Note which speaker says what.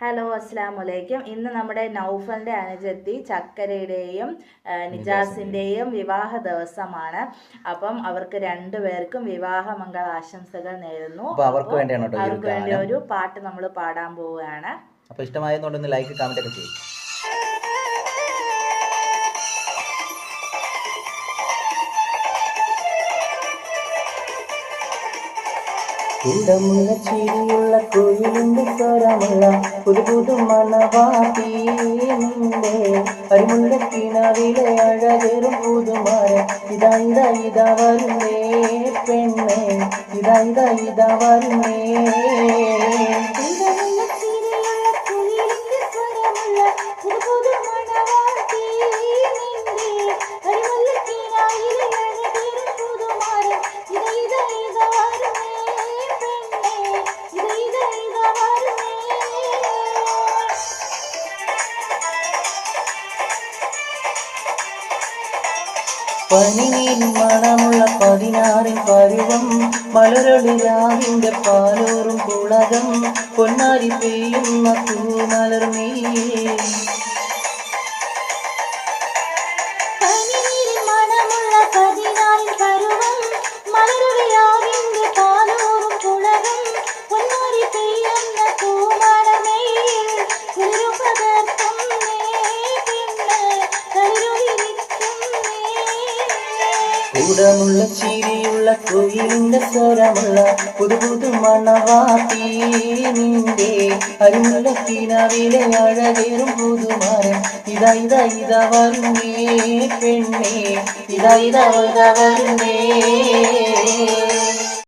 Speaker 1: Hello അസ്സാം വലൈക്കും ഇന്ന് നമ്മുടെ നൗഫലിന്റെ അനുജത്തി ചക്കരയുടെയും നിജാസിന്റെയും നിജാസിന്റെയും വിവാഹ ദിവസമാണ്. അപ്പം അവർക്ക് രണ്ടുപേർക്കും വിവാഹ മംഗളാശംസകൾ നേരുന്നു.
Speaker 2: അവർക്ക് വേണ്ടിയാണ്
Speaker 1: അവർക്ക് വേണ്ടി ഒരു പാട്ട് നമ്മൾ പാടാൻ പോവുകയാണ്.
Speaker 2: അപ്പൊ ഇഷ്ടമായതുകൊണ്ടൊന്ന് ലൈക്ക് കമന്റ് ഒക്കെ ചെയ്യും. കുടമുള്ള ചിരിയുള്ള കുയിലിന്റെ സ്വരമുള്ള പുതു പുതു മണവാട്ടിന്റെ അരുമുള്ള കിണറിലെ അഴകേറും പുതുമാര. ഇതായിത ഇതാ വരുന്നേ പെണ്ണേ. ഇതാ பனியின் மனமுள்ள பதினாறின் பருவம் மலரடிலாவிந்த பாலோரும் உலகம் பொன்னாடி பெய்யும் மக்கூ மலர் மேலே பதினாறின் பருவம் കൂടമുള്ള ചിരിയുള്ള കുയിലിന്റെ സ്വരമുള്ള പുതു പുതു മണവാട്ടി നിന്റെ അരുമുള്ള കിനാവിലെ അഴകേറും പുതുമാരൻ ഇതാ ഇതാ ഇതാ വരുന്നേ പെണ്ണേ ഇതാ ഇതാ ഇതാ വരുന്നേ